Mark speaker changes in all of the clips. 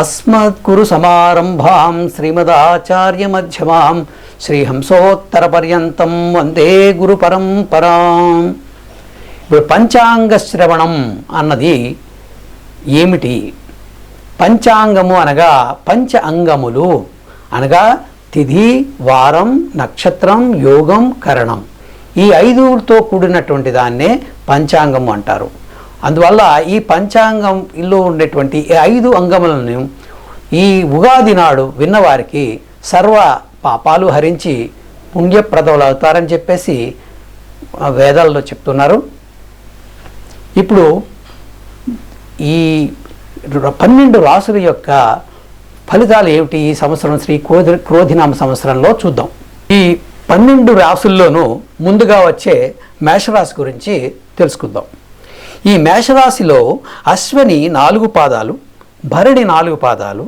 Speaker 1: అస్మద్గురు సమారంభాం శ్రీమదాచార్యమధ్యమాం శ్రీహంసోత్తరపర్యంతం వందే గురు పరంపరాం ఇప్పుడు పంచాంగ శ్రవణం అన్నది ఏమిటి? పంచాంగము అనగా పంచ అంగములు అనగా తిథి వారం నక్షత్రం యోగం కరణం. ఈ ఐదుతో కూడినటువంటి దాన్నే పంచాంగము అంటారు. అందువల్ల ఈ పంచాంగంలో ఉండేటువంటి ఈ ఐదు అంగములను ఈ ఉగాది నాడు విన్నవారికి సర్వ పాపాలు హరించి పుణ్యప్రదవులు అవుతారని చెప్పేసి వేదాల్లో చెప్తున్నారు. ఇప్పుడు ఈ పన్నెండు రాసుల యొక్క ఫలితాలు ఏమిటి? ఈ సంవత్సరం శ్రీ క్రోధి క్రోధినామ సంవత్సరంలో చూద్దాం. ఈ పన్నెండు రాసుల్లోనూ ముందుగా వచ్చే మేషరాశి గురించి తెలుసుకుందాం. ఈ మేషరాశిలో అశ్వని నాలుగు పాదాలు భరణి నాలుగు పాదాలు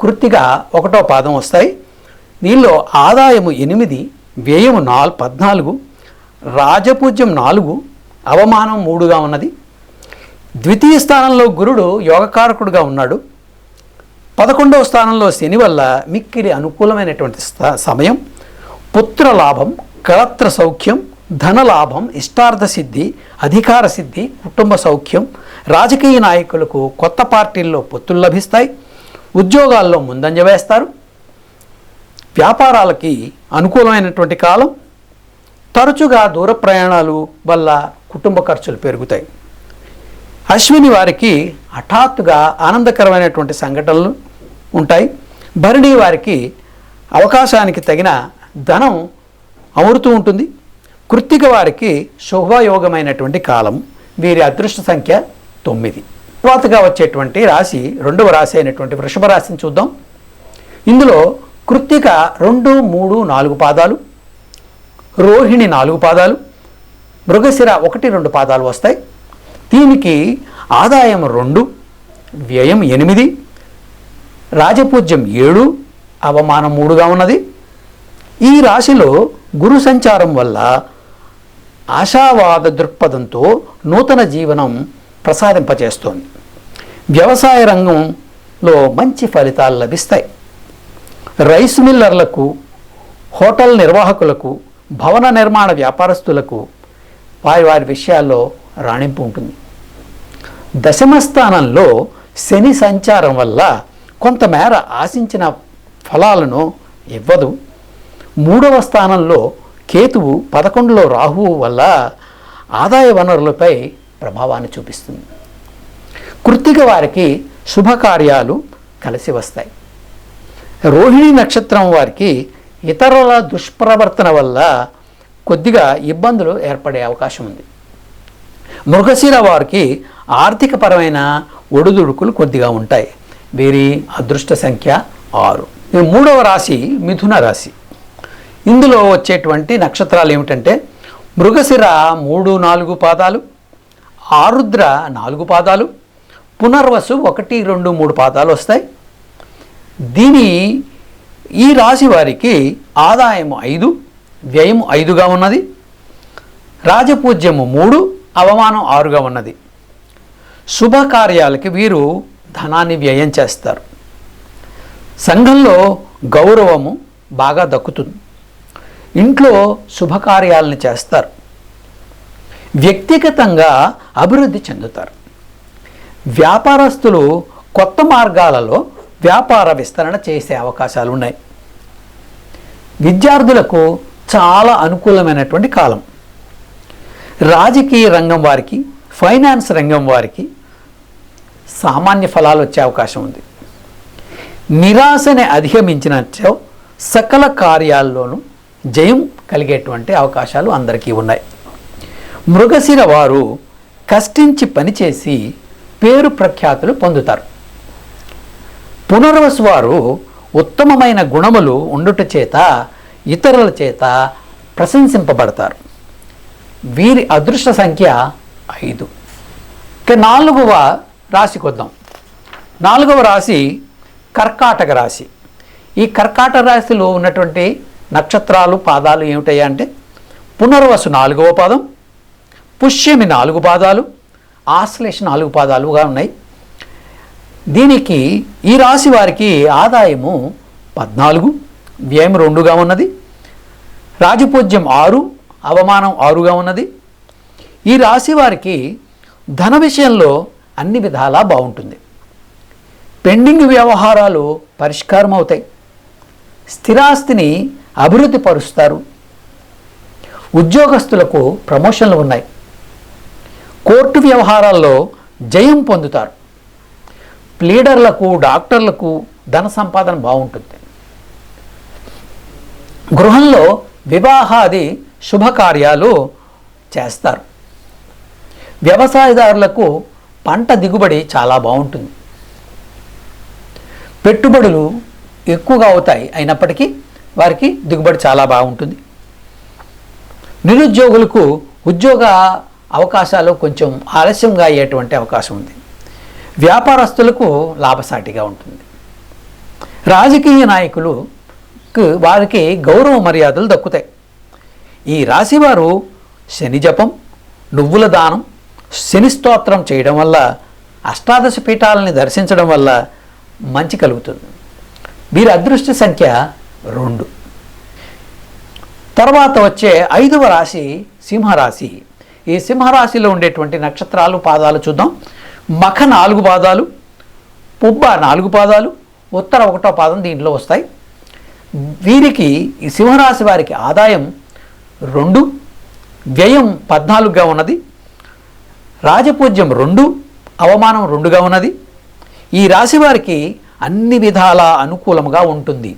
Speaker 1: కృత్తిగా ఒకటో పాదం వస్తాయి. దీనిలో ఆదాయము ఎనిమిది వ్యయము నాలుగు పద్నాలుగు రాజపూజ్యం నాలుగు అవమానం మూడుగా ఉన్నది. ద్వితీయ స్థానంలో గురుడు యోగకారకుడుగా ఉన్నాడు. పదకొండవ స్థానంలో శని వల్ల మిక్కిలి అనుకూలమైనటువంటి స్థ- సమయం పుత్ర లాభం కళత్ర సౌఖ్యం ధనలాభం ఇష్టార్థ సిద్ధి అధికార సిద్ధి కుటుంబ సౌఖ్యం రాజకీయ నాయకులకు కొత్త పార్టీల్లో పొత్తులు లభిస్తాయి ఉద్యోగాల్లో ముందంజ వేస్తారు. వ్యాపారాలకి అనుకూలమైనటువంటి కాలం తరచుగా దూర ప్రయాణాలు వల్ల కుటుంబ ఖర్చులు పెరుగుతాయి. అశ్విని వారికి హఠాత్తుగా ఆనందకరమైనటువంటి సంఘటనలు ఉంటాయి. భరణి వారికి అవకాశానికి తగిన ధనం అమరుతూ ఉంటుంది. కృత్తిక వారికి శుభయోగమైనటువంటి కాలం. వీరి అదృష్ట సంఖ్య తొమ్మిది. తర్వాతగా వచ్చేటువంటి రాశి రెండవ రాశి అయినటువంటి వృషభ రాశిని చూద్దాం. ఇందులో కృత్తిక రెండు మూడు నాలుగు పాదాలు రోహిణి నాలుగు పాదాలు మృగశిర ఒకటి రెండు పాదాలు వస్తాయి. దీనికి ఆదాయం రెండు వ్యయం ఎనిమిది రాజపూజ్యం ఏడు అవమానం మూడుగా ఉన్నది. ఈ రాశిలో గురు సంచారం వల్ల ఆశావాద దృక్పథంతో నూతన జీవనం ప్రసాదింపచేస్తోంది. వ్యవసాయ రంగంలో మంచి ఫలితాలు లభిస్తాయి. రైస్ మిల్లర్లకు హోటల్ నిర్వాహకులకు భవన నిర్మాణ వ్యాపారస్తులకు వారి వారి విషయాల్లో రాణింపు ఉంటుంది. దశమ స్థానంలో శని సంచారం వల్ల కొంతమేర ఆశించిన ఫలాలను ఇవ్వదు. మూడవ స్థానంలో కేతువు పదకొండులో రాహువు వల్ల ఆదాయ వనరులపై ప్రభావాన్ని చూపిస్తుంది. కృత్తిక వారికి శుభకార్యాలు కలిసి వస్తాయి. రోహిణి నక్షత్రం వారికి ఇతరుల దుష్ప్రవర్తన వల్ల కొద్దిగా ఇబ్బందులు ఏర్పడే అవకాశం ఉంది. మృగశిర వారికి ఆర్థికపరమైన ఒడిదుడుకులు కొద్దిగా ఉంటాయి. వీరి అదృష్ట సంఖ్య ఆరు. మూడవ రాశి మిథున రాశి. ఇందులో వచ్చేటువంటి నక్షత్రాలు ఏమిటంటే మృగశిర మూడు నాలుగు పాదాలు ఆరుద్ర నాలుగు పాదాలు పునర్వసు ఒకటి రెండు మూడు పాదాలు వస్తాయి. దీని ఈ రాశి వారికి ఆదాయము ఐదు వ్యయము ఐదుగా ఉన్నది. రాజపూజ్యము మూడు అవమానం ఆరుగా ఉన్నది. శుభకార్యాలకి వీరు ధనాన్ని వ్యయం చేస్తారు. సంఘంలో గౌరవము బాగా దక్కుతుంది. ఇంట్లో శుభకార్యాలను చేస్తారు. వ్యక్తిగతంగా అభివృద్ధి చెందుతారు. వ్యాపారస్తులు కొత్త మార్గాలలో వ్యాపార విస్తరణ చేసే అవకాశాలు ఉన్నాయి. విద్యార్థులకు చాలా అనుకూలమైనటువంటి కాలం. రాజకీయ రంగం వారికి ఫైనాన్స్ రంగం వారికి సామాన్య ఫలాలు వచ్చే అవకాశం ఉంది. నిరాశని అధిగమించినచో సకల కార్యాల్లోనూ జయం కలిగేటువంటి అవకాశాలు అందరికీ ఉన్నాయి. మృగశిర వారు కష్టించి పనిచేసి పేరు ప్రఖ్యాతులు పొందుతారు. పునర్వసు వారు ఉత్తమమైన గుణములు ఉండుట చేత ఇతరుల చేత ప్రశంసింపబడతారు. వీరి అదృష్ట సంఖ్య ఐదు. ఇక నాలుగవ రాశి కొద్దాం. నాలుగవ రాశి కర్కాటక రాశి. ఈ కర్కాటక రాశిలో ఉన్నటువంటి నక్షత్రాలు పాదాలు ఏమిటయ్యా అంటే పునర్వసు నాలుగవ పాదం పుష్యమి నాలుగు పాదాలు ఆశ్లేష నాలుగు పాదాలుగా ఉన్నాయి. దీనికి ఈ రాశి వారికి ఆదాయము పద్నాలుగు వ్యయం రెండుగా ఉన్నది. రాజపూజ్యం ఆరు అవమానం ఆరుగా ఉన్నది. ఈ రాశి వారికి ధన విషయంలో అన్ని విధాలా బాగుంటుంది. పెండింగ్ వ్యవహారాలు పరిష్కారం అవుతాయి స్థిరాస్తిని అభివృద్ధి పరుస్తారు. ఉద్యోగస్తులకు ప్రమోషన్లు ఉన్నాయి. కోర్టు వ్యవహారాల్లో జయం పొందుతారు. ప్లీడర్లకు డాక్టర్లకు ధన సంపాదన బాగుంటుంది. గృహంలో వివాహాది శుభకార్యాలు చేస్తారు. వ్యవసాయదారులకు పంట దిగుబడి చాలా బాగుంటుంది. పెట్టుబడులు ఎక్కువగా అవుతాయి అయినప్పటికీ వారికి దిగుబడి చాలా బాగుంటుంది. నిరుద్యోగులకు ఉద్యోగ అవకాశాలు కొంచెం ఆలస్యంగా అయ్యేటువంటి అవకాశం ఉంది. వ్యాపారస్తులకు లాభసాటిగా ఉంటుంది. రాజకీయ నాయకులు వారికి గౌరవ మర్యాదలు దక్కుతాయి. ఈ రాశివారు శని జపం నువ్వుల దానం శని స్తోత్రం చేయడం వల్ల అష్టాదశ పీఠాలని దర్శించడం వల్ల మంచి కలుగుతుంది. వీరి అదృష్ట సంఖ్య రెండు. తర్వాత వచ్చే ఐదవ రాశి సింహరాశి. ఈ సింహరాశిలో ఉండేటువంటి నక్షత్రాలు పాదాలు చూద్దాం. మఖ నాలుగు పాదాలు పుబ్బ నాలుగు పాదాలు ఉత్తర ఒకటో పాదం దీంట్లో వస్తాయి. వీరికి ఈ సింహరాశి వారికి ఆదాయం రెండు వ్యయం పద్నాలుగుగా ఉన్నది. రాజపూజ్యం రెండు అవమానం రెండుగా ఉన్నది. ఈ రాశి వారికి అన్ని విధాల అనుకూలముగా ఉంటుంది.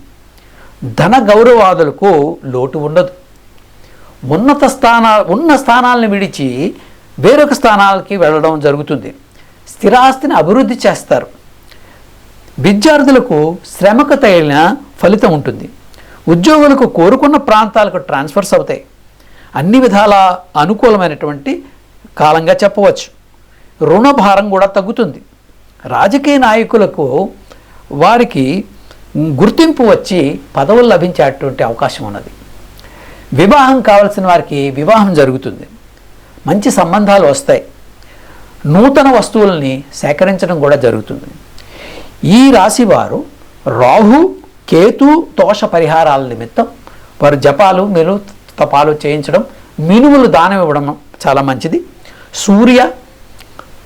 Speaker 1: ధన గౌరవాదులకు లోటు ఉండదు. ఉన్నత స్థానా ఉన్న స్థానాలను విడిచి వేరొక స్థానాలకి వెళ్ళడం జరుగుతుంది. స్థిరాస్తిని అభివృద్ధి చేస్తారు. విద్యార్థులకు శ్రమకు తగిలిన ఫలితం ఉంటుంది. ఉద్యోగులకు కోరుకున్న ప్రాంతాలకు ట్రాన్స్ఫర్స్ అవుతాయి. అన్ని విధాల అనుకూలమైనటువంటి కాలంగా చెప్పవచ్చు. రుణభారం కూడా తగ్గుతుంది. రాజకీయ నాయకులకు వారికి గుర్తింపు వచ్చి పదవులు లభించేటువంటి అవకాశం ఉన్నది. వివాహం కావలసిన వారికి వివాహం జరుగుతుంది. మంచి సంబంధాలు వస్తాయి. నూతన వస్తువుల్ని సేకరించడం కూడా జరుగుతుంది. ఈ రాశి వారు రాహు కేతు దోష పరిహారాల నిమిత్తం వారు జపాలు మీరు తపాలు చేయించడం మినుములు దానం ఇవ్వడం చాలా మంచిది. సూర్య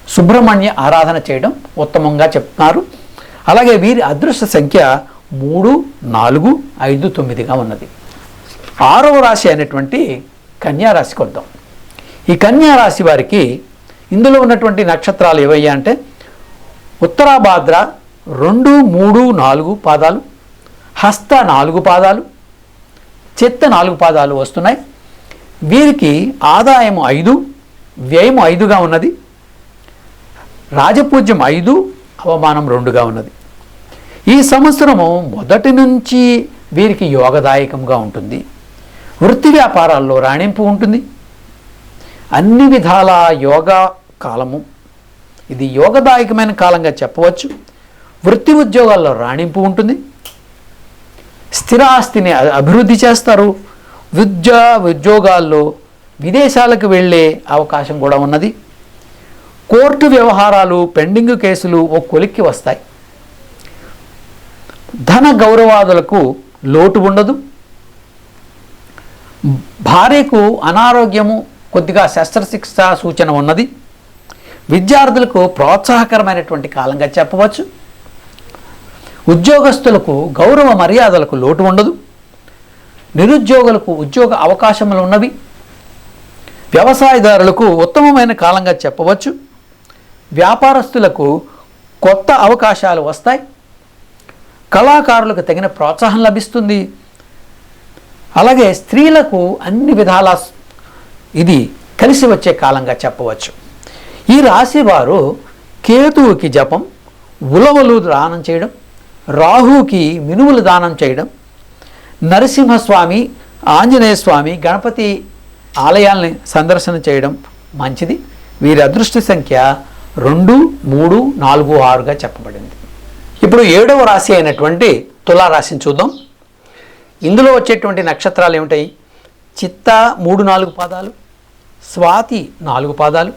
Speaker 1: సుబ్రహ్మణ్య ఆరాధన చేయడం ఉత్తమంగా చెప్తున్నారు. అలాగే వీరి అదృష్ట సంఖ్య మూడు నాలుగు ఐదు తొమ్మిదిగా ఉన్నది. ఆరవ రాశి అయినటువంటి కన్యారాశికి వద్దాం ఈ కన్యారాశి వారికి ఇందులో ఉన్నటువంటి నక్షత్రాలు ఏవయ్యా అంటే ఉత్తరాభాద్ర రెండు మూడు నాలుగు పాదాలు హస్త నాలుగు పాదాలు చెత్త నాలుగు పాదాలు వస్తున్నాయి. వీరికి ఆదాయం ఐదు వ్యయము ఐదుగా ఉన్నది. రాజపూజ్యం ఐదు అవమానం రెండుగా ఉన్నది. ఈ సంవత్సరము మొదటి నుంచి వీరికి యోగదాయకంగా ఉంటుంది. వృత్తి వ్యాపారాల్లో రాణింపు ఉంటుంది. అన్ని విధాల యోగా కాలము. ఇది యోగదాయకమైన కాలంగా చెప్పవచ్చు. వృత్తి ఉద్యోగాల్లో రాణింపు ఉంటుంది. స్థిరాస్తిని అభివృద్ధి చేస్తారు. విద్యా ఉద్యోగాల్లో విదేశాలకు వెళ్ళే అవకాశం కూడా ఉన్నది. కోర్టు వ్యవహారాలు పెండింగ్ కేసులు ఓ కొలిక్కి వస్తాయి. ధన గౌరవాదులకు లోటు ఉండదు. భార్యకు అనారోగ్యము కొద్దిగా శస్త్రచికిత్స సూచన ఉన్నది. విద్యార్థులకు ప్రోత్సాహకరమైనటువంటి కాలంగా చెప్పవచ్చు. ఉద్యోగస్తులకు గౌరవ మర్యాదలకు లోటు ఉండదు. నిరుద్యోగులకు ఉద్యోగ అవకాశములు ఉన్నవి. వ్యవసాయదారులకు ఉత్తమమైన కాలంగా చెప్పవచ్చు. వ్యాపారస్తులకు కొత్త అవకాశాలు వస్తాయి. కళాకారులకు తగిన ప్రోత్సాహం లభిస్తుంది. అలాగే స్త్రీలకు అన్ని విధాల ఇది కలిసి వచ్చే కాలంగా చెప్పవచ్చు. ఈ రాశి వారు కేతువుకి జపం ఉలవలు దానం చేయడం రాహుకి మినుములు దానం చేయడం నరసింహస్వామి ఆంజనేయ స్వామి గణపతి ఆలయాల్ని సందర్శన చేయడం మంచిది. వీరి అదృష్ట సంఖ్య రెండు మూడు నాలుగు ఆరుగా చెప్పబడింది. ఇప్పుడు ఏడవ రాశి అయినటువంటి తులారాశిని చూద్దాం. ఇందులో వచ్చేటువంటి నక్షత్రాలు ఏమిటాయి? చిత్త మూడు నాలుగు పాదాలు స్వాతి నాలుగు పాదాలు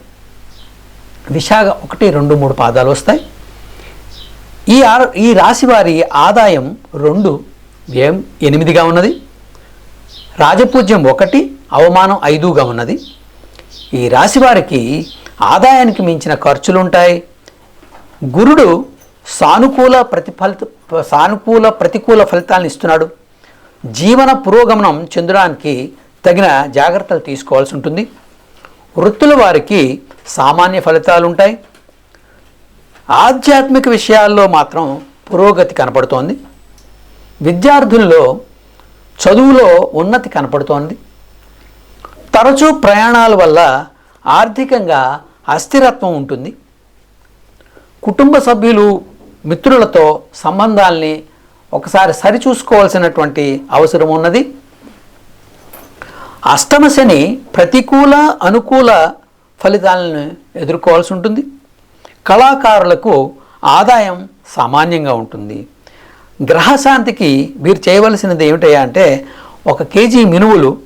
Speaker 1: విశాఖ ఒకటి రెండు మూడు పాదాలు వస్తాయి. ఈ ఆ ఈ రాశి వారి ఆదాయం రెండు వ్యయం ఎనిమిదిగా ఉన్నది? రాజపూజ్యం ఒకటి అవమానం ఐదుగా ఉన్నది. ఈ రాశి వారికి ఆదాయానికి మించిన ఖర్చులు ఉంటాయి గురుడు సానుకూల ప్రతిఫలిత సానుకూల ప్రతికూల ఫలితాలను ఇస్తున్నాడు. జీవన పురోగమనం చెందడానికి తగిన జాగ్రత్తలు తీసుకోవాల్సి ఉంటుంది. వృత్తుల వారికి సామాన్య ఫలితాలు ఉంటాయి. ఆధ్యాత్మిక విషయాల్లో మాత్రం పురోగతి కనపడుతోంది. విద్యార్థుల్లో చదువులో ఉన్నతి కనపడుతోంది. తరచూ ప్రయాణాల వల్ల ఆర్థికంగా అస్థిరత్వం ఉంటుంది. కుటుంబ సభ్యులు మిత్రులతో సంబంధాల్ని ఒకసారి సరిచూసుకోవాల్సినటువంటి అవసరం ఉన్నది. అష్టమ శని ప్రతికూల అనుకూల ఫలితాలను ఎదుర్కోవాల్సి ఉంటుంది. కళాకారులకు ఆదాయం సామాన్యంగా ఉంటుంది. గ్రహశాంతికి మీరు చేయవలసినది ఏమిటయ్యా అంటే ఒక కేజీ మినువులు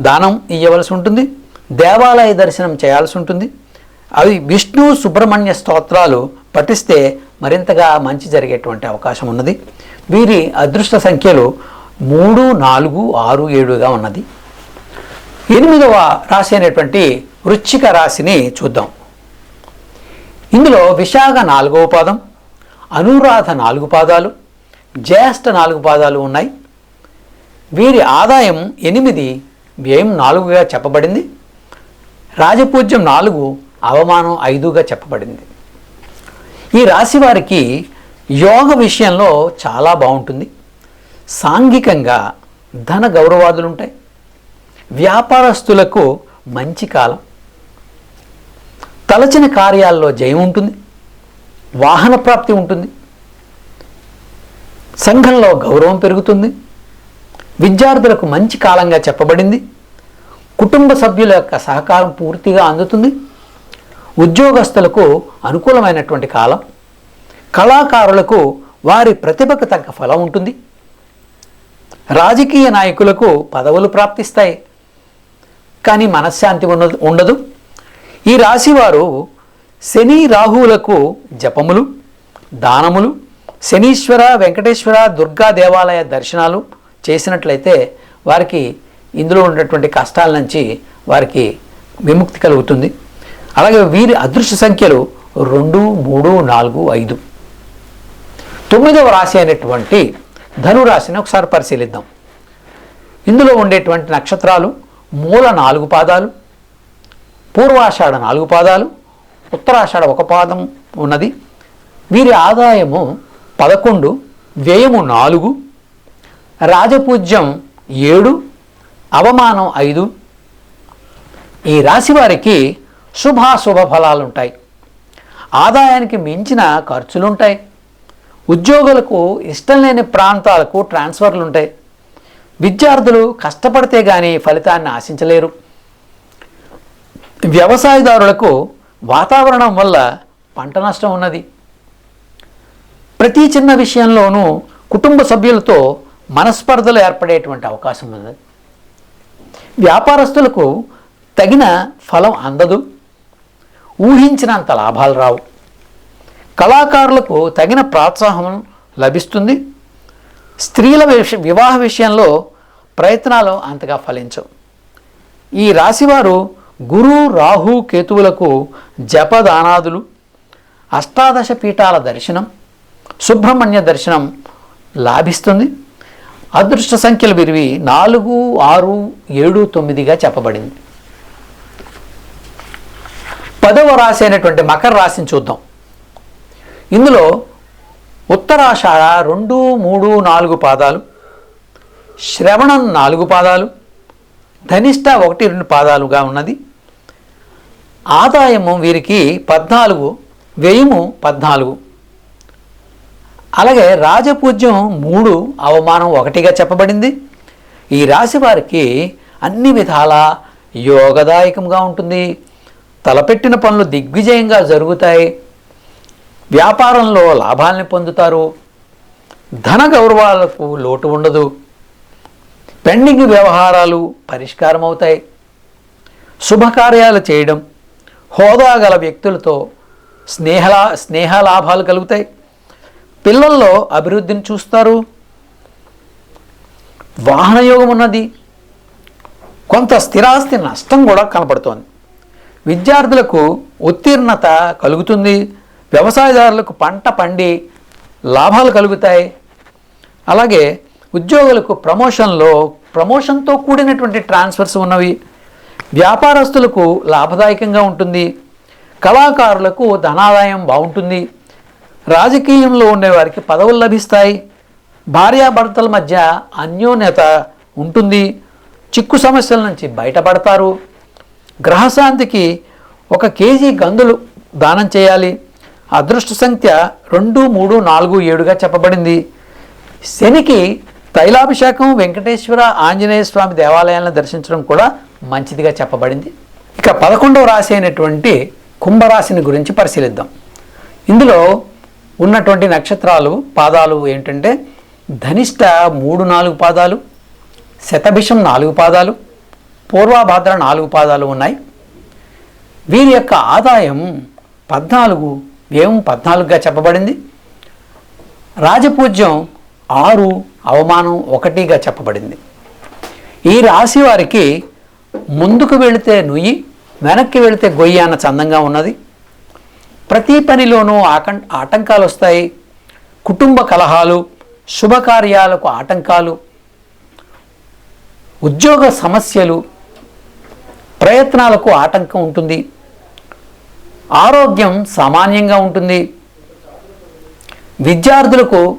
Speaker 1: దానం ఇవ్వవలసి ఉంటుంది. దేవాలయ దర్శనం చేయాల్సి ఉంటుంది. అవి విష్ణు సుబ్రహ్మణ్య స్తోత్రాలు పఠిస్తే మరింతగా మంచి జరిగేటువంటి అవకాశం ఉన్నది. వీరి అదృష్ట సంఖ్యలు మూడు నాలుగు ఆరు ఏడుగా ఉన్నది. ఎనిమిదవ రాశి అయినటువంటి వృశ్చిక రాశిని చూద్దాం. ఇందులో విశాఖ నాలుగవ పాదం అనురాధ నాలుగు పాదాలు జ్యేష్ఠ నాలుగు పాదాలు ఉన్నాయి. వీరి ఆదాయం ఎనిమిది వ్యయం నాలుగుగా చెప్పబడింది. రాజపూజ్యం నాలుగు అవమానం ఐదుగా చెప్పబడింది. ఈ రాశి వారికి యోగ విషయంలో చాలా బాగుంటుంది. సాంఘికంగా ధన గౌరవాదులు ఉంటాయి. వ్యాపారస్తులకు మంచి కాలం. తలచిన కార్యాల్లో జయం ఉంటుంది. వాహన ప్రాప్తి ఉంటుంది. సంఘంలో గౌరవం పెరుగుతుంది. విద్యార్థులకు మంచి కాలంగా చెప్పబడింది. కుటుంబ సభ్యుల యొక్క సహకారం పూర్తిగా అందుతుంది. ఉద్యోగస్తులకు అనుకూలమైనటువంటి కాలం. కళాకారులకు వారి ప్రతిభకు తగ్గ ఫలం ఉంటుంది. రాజకీయ నాయకులకు పదవులు ప్రాప్తిస్తాయి. కానీ మనశ్శాంతి ఉన్నది ఉండదు. ఈ రాశివారు శని రాహువులకు జపములు దానములు శనీశ్వర వెంకటేశ్వర దుర్గా దేవాలయ దర్శనాలు చేసినట్లయితే వారికి ఇందులో ఉన్నటువంటి కష్టాల నుంచి వారికి విముక్తి కలుగుతుంది. అలాగే వీరి అదృష్ట సంఖ్యలు రెండు మూడు నాలుగు ఐదు. తొమ్మిదవ రాశి అయినటువంటి ధనురాశిని ఒకసారి పరిశీలిద్దాం. ఇందులో ఉండేటువంటి నక్షత్రాలు మూల నాలుగు పాదాలు పూర్వాషాఢ నాలుగు పాదాలు ఉత్తరాషాఢ ఒక పాదం ఉన్నది. వీరి ఆదాయము పదకొండు వ్యయము నాలుగు రాజపూజ్యం ఏడు అవమానం ఐదు. ఈ రాశి వారికి శుభాశుభ ఫలాలు ఉంటాయి ఆదాయానికి మించిన ఖర్చులు ఉంటాయి ఉద్యోగులకు ఇష్టం లేని ప్రాంతాలకు ట్రాన్స్ఫర్లు ఉంటాయి విద్యార్థులు కష్టపడితే కానీ ఫలితాన్ని ఆశించలేరు. వ్యవసాయదారులకు వాతావరణం వల్ల పంట నష్టం ఉన్నది. ప్రతి చిన్న విషయంలోనూ కుటుంబ సభ్యులతో మనస్పర్ధలు ఏర్పడేటువంటి అవకాశం ఉంది వ్యాపారస్తులకు తగిన ఫలం అందదు. ఊహించినంత లాభాలు రావు. కళాకారులకు తగిన ప్రోత్సాహం లభిస్తుంది. స్త్రీల విష వివాహ విషయంలో ప్రయత్నాలు అంతగా ఫలించవు. ఈ రాశివారు గురు రాహు కేతువులకు జపదానాదులు అష్టాదశ పీఠాల దర్శనం సుబ్రహ్మణ్య దర్శనం లాభిస్తుంది. అదృష్ట సంఖ్యలు విరివి నాలుగు ఆరు ఏడు తొమ్మిదిగా చెప్పబడింది. పదవ రాశి అయినటువంటి మకర రాశిని చూద్దాం. ఇందులో ఉత్తరాషాఢ రెండు మూడు నాలుగు పాదాలు శ్రవణం నాలుగు పాదాలు ధనిష్ట ఒకటి రెండు పాదాలుగా ఉన్నది. ఆదాయము వీరికి పద్నాలుగు వ్యయము పద్నాలుగు. అలాగే రాజపూజ్యం మూడు అవమానం ఒకటిగా చెప్పబడింది. ఈ రాశి వారికి అన్ని విధాల యోగదాయకంగా ఉంటుంది. తలపెట్టిన పనులు దిగ్విజయంగా జరుగుతాయి. వ్యాపారంలో లాభాల్ని పొందుతారు. ధన గౌరవాలకు లోటు ఉండదు. పెండింగ్ వ్యవహారాలు పరిష్కారం అవుతాయి శుభకార్యాలు చేయడం హోదా గల వ్యక్తులతో స్నేహలా స్నేహ లాభాలు కలుగుతాయి. పిల్లల్లో అభివృద్ధిని చూస్తారు. వాహనయోగం ఉన్నది. కొంత స్థిరాస్తి నష్టం కూడా కనపడుతోంది విద్యార్థులకు ఉత్తీర్ణత కలుగుతుంది వ్యవసాయదారులకు పంట పండి లాభాలు కలుగుతాయి. అలాగే ఉద్యోగులకు ప్రమోషన్లో ప్రమోషన్తో కూడినటువంటి ట్రాన్స్ఫర్స్ ఉన్నవి. వ్యాపారస్తులకు లాభదాయకంగా ఉంటుంది. కళాకారులకు ధనాదాయం బాగుంటుంది. రాజకీయంలో ఉండేవారికి పదవులు లభిస్తాయి. భార్యాభర్తల మధ్య అన్యోన్యత ఉంటుంది. చిక్కు సమస్యల నుంచి బయటపడతారు. గ్రహశాంతికి ఒక కేజీ గందులు దానం చేయాలి. అదృష్ట సంఖ్య రెండు మూడు నాలుగు ఏడుగా చెప్పబడింది. శనికి తైలాభిషేకం వెంకటేశ్వర ఆంజనేయ స్వామి దేవాలయాలను దర్శించడం కూడా మంచిదిగా చెప్పబడింది. ఇక పదకొండవ రాశి అయినటువంటి కుంభరాశిని గురించి పరిశీలిద్దాం. ఇందులో ఉన్నటువంటి నక్షత్రాలు పాదాలు ఏంటంటే ధనిష్ట మూడు నాలుగు పాదాలు శతభిషం నాలుగు పాదాలు పూర్వాభాద్ర నాలుగు పాదాలు ఉన్నాయి. వీరి యొక్క ఆదాయం పద్నాలుగు వ్యయం పద్నాలుగుగా చెప్పబడింది. రాజపూజ్యం ఆరు అవమానం ఒకటిగా చెప్పబడింది. ఈ రాశి వారికి ముందుకు వెళితే నుయ్యి వెనక్కి వెళితే గొయ్యి అన్న చందంగా ఉన్నది. ప్రతి పనిలోనూ ఆకం ఆటంకాలు వస్తాయి. కుటుంబ కలహాలు శుభకార్యాలకు ఆటంకాలు ఉద్యోగ సమస్యలు ప్రయత్నాలకు ఆటంకం ఉంటుంది. ఆరోగ్యం సామాన్యంగా ఉంటుంది. విద్యార్థులకు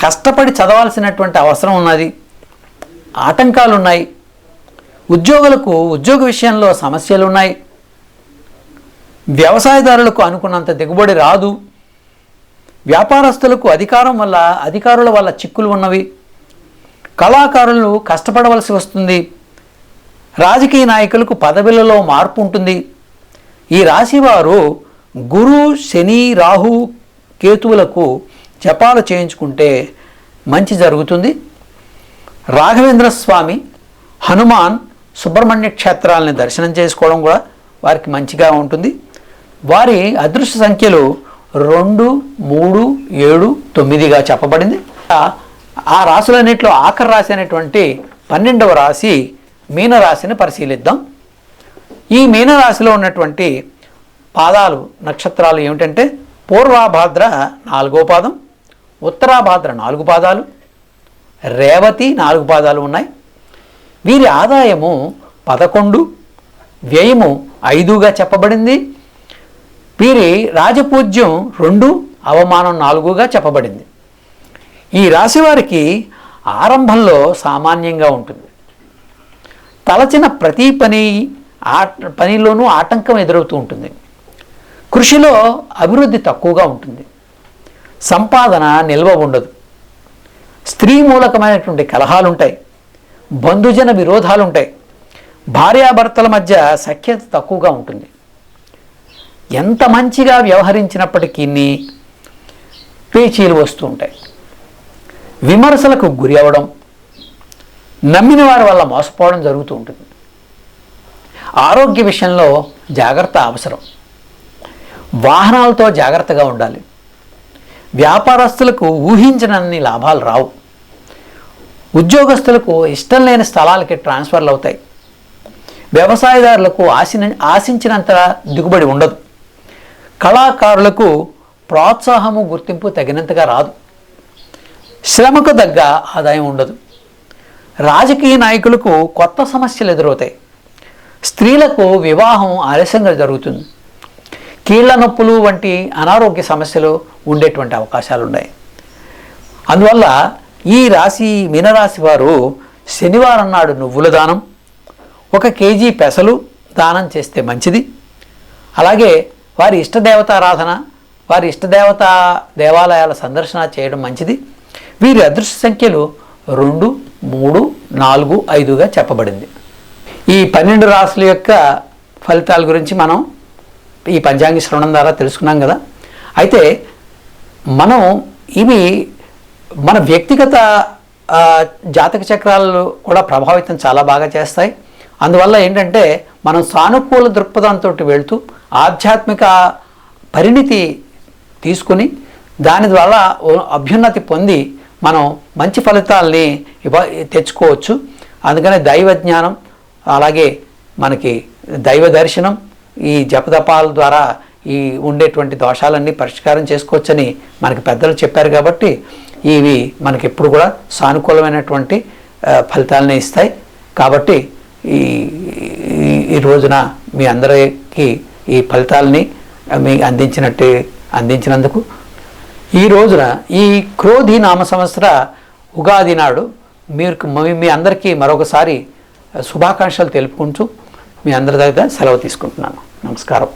Speaker 1: కష్టపడి చదవాల్సినటువంటి అవసరం ఉన్నది. ఆటంకాలు ఉన్నాయి. ఉద్యోగులకు ఉద్యోగ విషయంలో సమస్యలు ఉన్నాయి. వ్యవసాయదారులకు అనుకున్నంత దిగుబడి రాదు. వ్యాపారస్తులకు అధికారం వల్ల అధికారుల వల్ల చిక్కులు ఉన్నవి. కళాకారులు కష్టపడవలసి వస్తుంది. రాజకీయ నాయకులకు పదవులలో మార్పు ఉంటుంది. ఈ రాశివారు గురు శని రాహు కేతువులకు జపాలు చేయించుకుంటే మంచి జరుగుతుంది. రాఘవేంద్ర స్వామి హనుమాన్ సుబ్రహ్మణ్య క్షేత్రాలని దర్శనం చేసుకోవడం కూడా వారికి మంచిగా ఉంటుంది. వారి అదృష్ట సంఖ్యలు రెండు మూడు ఏడు తొమ్మిదిగా చెప్పబడింది. ఆ- రాశులన్నింటిలో ఆఖరి రాశి అనేటువంటి పన్నెండవ రాశి మీనరాశిని పరిశీలిద్దాం. ఈ మీనరాశిలో ఉన్నటువంటి పాదాలు నక్షత్రాలు ఏమిటంటే పూర్వాభాద్ర నాలుగో పాదం ఉత్తరాభాద్ర నాలుగు పాదాలు రేవతి నాలుగు పాదాలు ఉన్నాయి. వీరి ఆదాయము పదకొండు వ్యయము ఐదుగా చెప్పబడింది. వీరి రాజపూజ్యం రెండు అవమానం నాలుగుగా చెప్పబడింది. ఈ రాశి వారికి ఆరంభంలో సామాన్యంగా ఉంటుంది. తలచిన ప్రతి పని ఆ పనిలోనూ ఆటంకం ఎదురవుతూ ఉంటుంది. కృషిలో అభివృద్ధి తక్కువగా ఉంటుంది. సంపాదన నిల్వ ఉండదు. స్త్రీ మూలకమైనటువంటి కలహాలు ఉంటాయి బంధుజన విరోధాలు ఉంటాయి భార్యాభర్తల మధ్య సఖ్యత తక్కువగా ఉంటుంది. ఎంత మంచిగా వ్యవహరించినప్పటికీ పేచీలు వస్తూ ఉంటాయి. విమర్శలకు గురి అవ్వడం నమ్మిన వారి వల్ల మోసపోవడం జరుగుతూ ఉంటుంది. ఆరోగ్య విషయంలో జాగ్రత్త అవసరం. వాహనాలతో జాగ్రత్తగా ఉండాలి. వ్యాపారస్తులకు ఊహించనన్ని లాభాలు రావు. ఉద్యోగస్తులకు ఇష్టం లేని స్థలాలకి ట్రాన్స్ఫర్లు అవుతాయి. వ్యవసాయదారులకు ఆశిన ఆశించినంత దిగుబడి ఉండదు. కళాకారులకు ప్రోత్సాహము గుర్తింపు తగినంతగా రాదు. శ్రమకు తగ్గ ఆదాయం ఉండదు. రాజకీయ నాయకులకు కొత్త సమస్యలు ఎదురవుతాయి. స్త్రీలకు వివాహం ఆలస్యంగా జరుగుతుంది. కీళ్ళ నొప్పులు వంటి అనారోగ్య సమస్యలు ఉండేటువంటి అవకాశాలు ఉన్నాయి. అందువల్ల ఈ రాశి మీనరాశి వారు శనివారం నాడు నువ్వుల దానం ఒక కేజీ పెసలు దానం చేస్తే మంచిది. అలాగే వారి ఇష్టదేవతారాధన వారి ఇష్టదేవత దేవాలయాల సందర్శన చేయడం మంచిది. వీరి అదృష్ట సంఖ్యలు రెండు మూడు నాలుగు ఐదుగా చెప్పబడింది. ఈ పన్నెండు రాసుల యొక్క ఫలితాల గురించి మనం ఈ పంచాంగ శ్రవణం ద్వారా తెలుసుకున్నాం కదా. అయితే మనం ఇవి మన వ్యక్తిగత జాతక చక్రాలు కూడా ప్రభావితం చాలా బాగా చేస్తాయి. అందువల్ల ఏంటంటే మనం సానుకూల దృక్పథంతో వెళ్తూ ఆధ్యాత్మిక పరిణితి తీసుకుని దాని ద్వారా అభ్యున్నతి పొంది మనం మంచి ఫలితాలని ఇవ్వ తెచ్చుకోవచ్చు. అందుకనే దైవ జ్ఞానం అలాగే మనకి దైవ దర్శనం ఈ జపదపాల ద్వారా ఈ ఉండేటువంటి దోషాలన్నీ పరిష్కారం చేసుకోవచ్చని మనకి పెద్దలు చెప్పారు కాబట్టి ఇవి మనకి ఎప్పుడు కూడా సానుకూలమైనటువంటి ఫలితాలని ఇస్తాయి. కాబట్టి ఈ ఈ- ఈ రోజున మీ అందరికీ ఈ ఫలితాలని మీ అందించినట్టు అందించినందుకు ఈ రోజున ఈ క్రోధి నామ సంవత్సర ఉగాది నాడు మీరు మీ- అందరికీ మరొకసారి శుభాకాంక్షలు తెలుపుకుంటూ మీ అందరి దగ్గర సెలవు తీసుకుంటున్నాను. నమస్కారం.